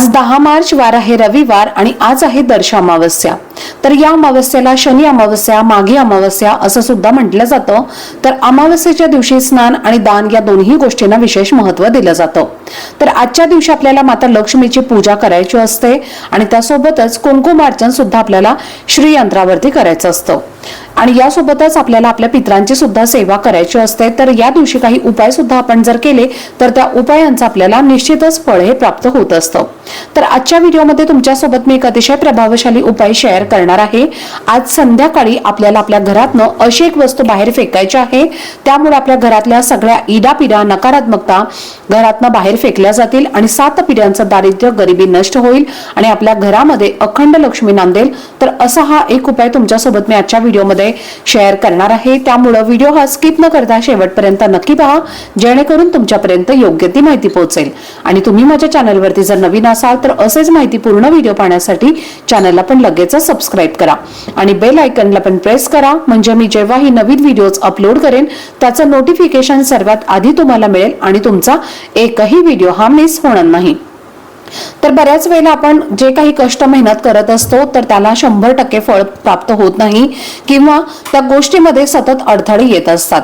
आज दहा मार्च वार आहे रविवार आणि आज आहे दर्श अमावस्या. तर या अमावस्याला शनी अमावस्या माघी अमावस्या असं सुद्धा म्हटलं जातं. तर अमावस्येच्या दिवशी स्नान आणि दान या दोन्ही गोष्टींना विशेष महत्त्व दिलं जातं. तर आजच्या दिवशी आपल्याला माता लक्ष्मीची पूजा करायची असते आणि त्यासोबतच कुंकुमार्चन सुद्धा आपल्याला श्रीयंत्रावरती करायचं असतं. आणि यासोबतच आपल्याला आपल्या पित्रांची सुद्धा सेवा करायची असते. तर या दिवशी काही उपाय सुद्धा आपण जर केले तर त्या उपायांचं आपल्याला निश्चितच फळ हे प्राप्त होत असतं. तर आजच्या व्हिडिओमध्ये तुमच्यासोबत मी एक अतिशय प्रभावशाली उपाय शेअर करणार आहे. आज संध्याकाळी आपल्याला आपल्या घरातनं अशी एक वस्तू बाहेर फेकायची आहे. त्यामुळे आपल्या घरातल्या सगळ्या इडापिडा नकारात्मकता घरातनं बाहेर फेकल्या जातील आणि सात पिढ्यांचं दारिद्र्य गरिबी नष्ट होईल आणि आपल्या घरामध्ये अखंड लक्ष्मी नांदेल. तर असा हा एक उपाय तुमच्यासोबत मी आजच्या व्हिडिओमध्ये शेअर करणार आहे. त्यामुळं व्हिडिओ हा स्किप न करता शेवटपर्यंत नक्की पहा जेणेकरून तुमच्यापर्यंत योग्य ती माहिती पोहोचेल. आणि तुम्ही माझ्या चॅनलवरती जर नवीन असाल तर असेच माहिती पूर्ण व्हिडिओ पाहण्यासाठी चॅनलला पण लगेच सबस्क्राईब करा. आणि बेल आयकनला पण प्रेस करा. म्हणजे मी जेव्हा ही नवीन व्हिडिओज अपलोड करेन त्याचं नोटिफिकेशन सर्वात आधी तुम्हाला मिळेल आणि तुमचा एकही व्हिडिओ हा मिस होणार नाही. तर बऱ्याच वेळेला आपण जे काही कष्ट मेहनत करत असतो तर त्याला शंभर टक्के फळ प्राप्त होत नाही किंवा त्या गोष्टीमध्ये सतत अडथळे येत असतात.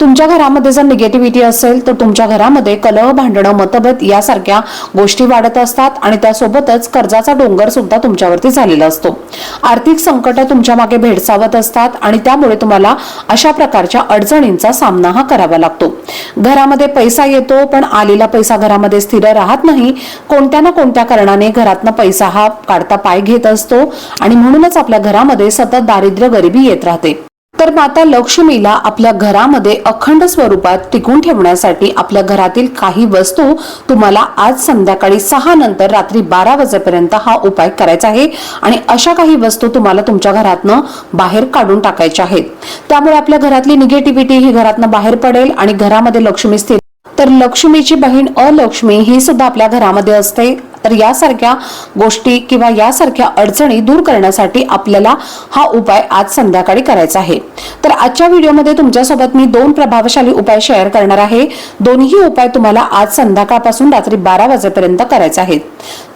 तुमच्या घरामध्ये जर निगेटिव्हिटी असेल तर तुमच्या घरामध्ये कलह भांडणं मतभेद यासारख्या गोष्टी वाढत असतात आणि त्यासोबतच कर्जाचा डोंगर सुद्धा तुमच्यावरती झालेला असतो. आर्थिक संकट तुमच्या मागे भेडसावत असतात आणि त्यामुळे तुम्हाला अशा प्रकारच्या अडचणींचा सामना हा करावा लागतो. घरामध्ये पैसा येतो पण आलेला पैसा घरामध्ये स्थिर राहत नाही. कोणत्या ना कोणत्या कारणाने घरातनं पैसा हा काढता पाय घेत असतो आणि म्हणूनच आपल्या घरामध्ये सतत दारिद्र्य गरिबी येत राहते. तर माता लक्ष्मीला आपल्या घरामध्ये अखंड स्वरूपात टिकून ठेवण्यासाठी आपल्या घरातील काही वस्तू तुम्हाला आज संध्याकाळी सहा नंतर रात्री बारा वाजेपर्यंत हा उपाय करायचा आहे. आणि अशा काही वस्तू तुम्हाला तुमच्या घरातनं बाहेर काढून टाकायच्या आहेत. त्यामुळे आपल्या घरातली निगेटिव्हिटी ही घरातनं बाहेर पडेल आणि घरामध्ये लक्ष्मी स्थिर तर लक्ष्मीची बहीण अलक्ष्मी ही सुद्धा आपल्या घरामध्ये असते. तर यासारख्या गोष्टी किंवा यासारख्या अडचणी दूर करण्यासाठी आपल्याला हा उपाय आज संध्याकाळी करायचा आहे. तर आजच्या व्हिडिओमध्ये तुमच्यासोबत मी दोन प्रभावशाली उपाय शेअर करणार आहे. दोन्ही उपाय तुम्हाला आज संध्याकाळपासून रात्री बारा वाजेपर्यंत करायचे आहेत.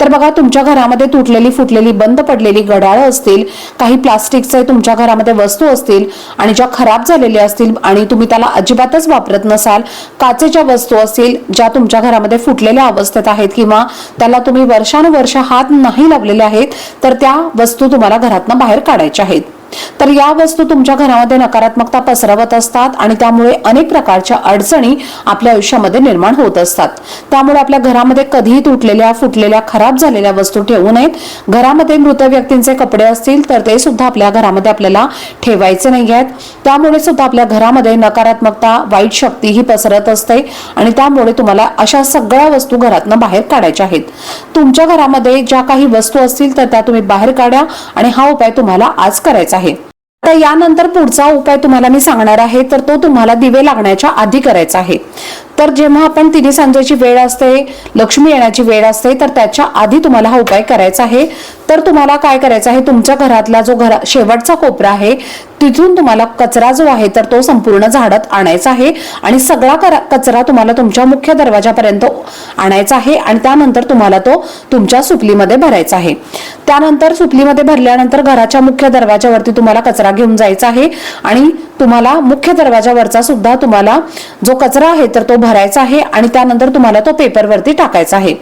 तर बघा तुमच्या घरामध्ये तुटलेली फुटलेली बंद पडलेली घड्याळं असतील काही प्लास्टिकचे तुमच्या घरामध्ये वस्तू असतील आणि ज्या खराब झालेल्या असतील आणि तुम्ही त्याला अजिबातच वापरत नसाल काचेच्या वस्तू असतील ज्या तुमच्या घरामध्ये फुटलेल्या अवस्थेत आहेत किंवा त्याला तुम्ही वर्षानुवर्ष हात नाही लावलेले आहेत तर त्या वस्तू तुम्हाला घरातनं बाहेर काढायच्या आहेत. तर या वस्तू तुमच्या घरामध्ये नकारात्मकता पसरवत असतात आणि त्यामुळे अनेक प्रकारच्या अडचणी आपल्या आयुष्यामध्ये निर्माण होत असतात. त्यामुळे आपल्या घरामध्ये कधीही तुटलेल्या फुटलेल्या खराब झालेल्या वस्तू ठेवू नयेत. घरामध्ये मृत व्यक्तींचे कपडे असतील तर ते सुद्धा आपल्या घरामध्ये आपल्याला ठेवायचे नाही आहेत. त्यामुळे सुद्धा आपल्या घरामध्ये नकारात्मकता वाईट शक्ती ही पसरत असते आणि त्यामुळे तुम्हाला अशा सगळ्या वस्तू घरातनं बाहेर काढायच्या आहेत. तुमच्या घरामध्ये ज्या काही वस्तू असतील तर त्या तुम्ही बाहेर काढा आणि हा उपाय तुम्हाला आज करायचा आहे. तर यानंतर पुढचा उपाय तुम्हाला मी सांगणार आहे तर तो तुम्हाला दिवे लागण्याच्या आधी करायचा आहे. तर जेव्हा आपण तिन्ही सांजेची वेळ असते लक्ष्मी येण्याची वेळ असते तर त्याच्या आधी तुम्हाला हा उपाय करायचा आहे. तर तुम्हाला काय करायचं आहे? तुमच्या घरातला जो घरा शेवटचा कोपरा आहे तिथून तुम्हाला कचरा जो आहे तर तो संपूर्ण झाडत आणायचा आहे. आणि सगळा कचरा तुम्हाला तुमच्या मुख्य दरवाजापर्यंत आणायचा आहे आणि त्यानंतर तुम्हाला तो तुमच्या सुपलीमध्ये भरायचा आहे. त्यानंतर सुपलीमध्ये भरल्यानंतर घराच्या मुख्य दरवाजावरती तुम्हाला कचरा घेऊन जायचा आहे. आणि तुम्हाला मुख्य दरवाजावरचा सुद्धा तुम्हाला जो कचरा आहे तर तो भरायचा आहे आणि त्यानंतर तुम्हाला तो पेपरवरती टाकायचा आहे.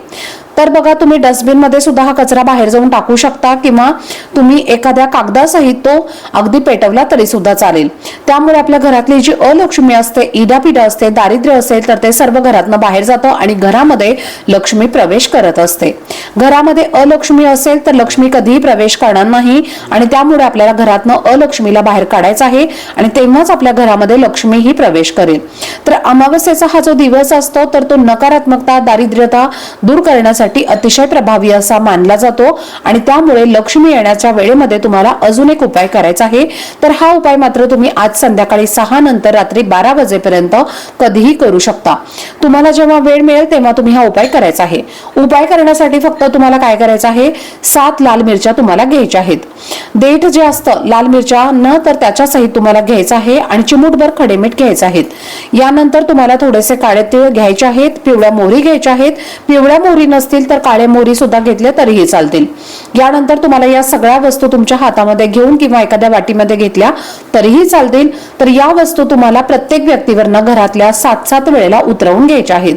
तर बघा तुम्ही डस्टबिनमध्ये सुद्धा हा कचरा बाहेर जाऊन टाकू शकता किंवा तुम्ही एखाद्या कागदासहित तो अगदी पेटवला तरी सुद्धा चालेल. त्यामुळे आपल्या घरातली जी अलक्ष्मी असते इडापिडा असते दारिद्र्य असेल तर ते सर्व घरातनं बाहेर जातं आणि घरामध्ये लक्ष्मी प्रवेश करत असते. घरामध्ये अलक्ष्मी असेल तर लक्ष्मी कधीही प्रवेश करणार नाही आणि त्यामुळे आपल्याला घरातनं अलक्ष्मीला बाहेर काढायचं आहे आणि तेव्हाच आपल्या घरामध्ये लक्ष्मी ही प्रवेश करेल. तर अमावस्येचा हा जो दिवस असतो तर तो नकारात्मकता दारिद्र्यता दूर करण्यासाठी करण्यासाठी अतिशय प्रभावी असा मानला जातो आणि त्यामुळे लक्ष्मी येण्याच्या वेळेमध्ये तुम्हाला अजून एक उपाय करायचा आहे. तर हा उपाय मात्र तुम्ही आज संध्याकाळी सहा नंतर रात्री बारा वाजेपर्यंत कधीही करू शकता. तुम्हाला जेव्हा वेळ मिळेल तेव्हा तुम्ही हा उपाय करायचा आहे. उपाय करण्यासाठी फक्त तुम्हाला काय करायचं आहे? सात लाल मिरच्या तुम्हाला घ्यायच्या आहेत. देठ जे असतं लाल मिरच्या न तर त्याच्या सहित तुम्हाला घ्यायचं आहे आणि चिमूटभर खडे मीठ घ्यायचं आहेत. यानंतर तुम्हाला थोडेसे काळे तीळ घ्यायचे आहेत पिवळ्या मोहरी घ्यायच्या आहेत. पिवळ्या मोहरी नसतील तर काळे मोरी सुद्धा घेतले तरीही चालतील. यानंतर तुम्हाला या सगळ्या वस्तू तुमच्या हातामध्ये घेऊन किंवा एखाद्या वाटीमध्ये घेतल्या तरीही चालतील. तर या वस्तू तुम्हाला प्रत्येक व्यक्तीवरनं घरातल्या सात सात वेळेला उतरवून घ्यायच्या आहेत.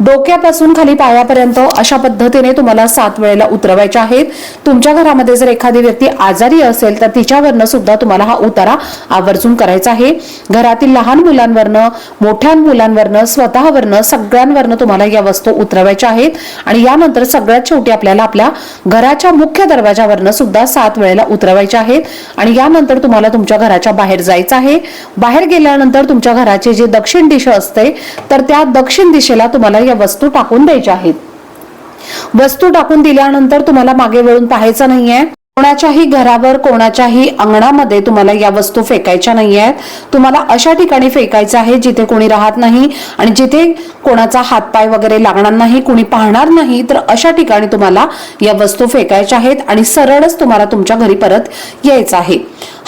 डोक्यापासून खाली पायापर्यंत अशा पद्धतीने तुम्हाला सात वेळेला उतरवायच्या आहेत. तुमच्या घरामध्ये जर एखादी व्यक्ती आजारी असेल तर तिच्यावरनं सुद्धा तुम्हाला हा उतारा आवर्जून करायचा आहे. घरातील लहान मुलांवरनं मोठ्या मुलांवरनं स्वतःवरनं सगळ्यांवरनं तुम्हाला या वस्तू उतरवायच्या आहेत. आणि यानंतर सगळ्यात शेवटी आपल्याला आपल्या घराच्या मुख्य दरवाजावरनं सुद्धा सात वेळेला उतरवायच्या आहेत. आणि यानंतर तुम्हाला तुमच्या घराच्या बाहेर जायचं आहे. बाहेर गेल्यानंतर तुमच्या घराची जी दक्षिण दिशा असते तर त्या दक्षिण दिशेला तुम्हाला या वस्तू टाकून द्यायच्या आहेत. वस्तू टाकून दिल्यानंतर तुम्हाला मागे वळून पाहायचं नाहीये. कोणाच्याही घरावर कोणाच्याही अंगणामध्ये तुम्हाला या वस्तू फेकायच्या नाही आहेत तुम्हाला अशा ठिकाणी फेकायचं आहे जिथे कोणी राहत नाही आणि जिथे कोणाचा हातपाय वगैरे लागणार नाही कोणी पाहणार नाही तर अशा ठिकाणी तुम्हाला या वस्तू फेकायच्या आहेत आणि सरळच तुम्हाला तुमच्या घरी परत यायचं आहे.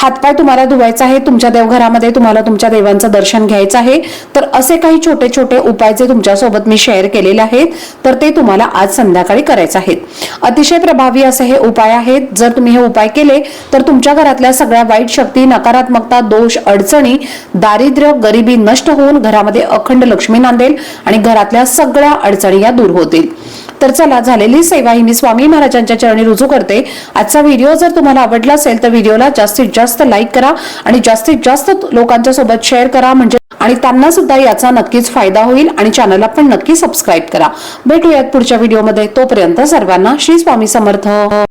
हातपाय तुम्हाला धुवायचा आहे तुमच्या देवघरामध्ये तुम्हाला तुमच्या देवांचं दर्शन घ्यायचं आहे. तर असे काही छोटे छोटे उपाय जे तुमच्यासोबत मी शेअर केलेले आहेत तर ते तुम्हाला आज संध्याकाळी करायचे आहेत. अतिशय प्रभावी असे हे उपाय आहेत. जर तुम्ही हे उपाय केले तर तुमच्या घरातल्या सगळ्या वाईट शक्ती नकारात्मकता दोष अडचणी दारिद्र्य गरिबी नष्ट होऊन घरामध्ये अखंड लक्ष्मी नांदेल आणि घरातल्या सगळ्या अडचणी या दूर होतील. तर चला झालेली सेवा ही मी स्वामी महाराजांच्या चरणी रुजू करते. आजचा व्हिडिओ जर तुम्हाला आवडला असेल तर व्हिडिओला जास्तीत जास्त लाईक करा आणि जास्तीत जास्त लोकांच्या सोबत शेअर करा म्हणजे आणि त्यांना सुद्धा याचा नक्कीच फायदा होईल आणि चॅनलला पण नक्की सबस्क्राईब करा. भेटूयात पुढच्या व्हिडिओमध्ये तोपर्यंत सर्वांना श्री स्वामी समर्थ.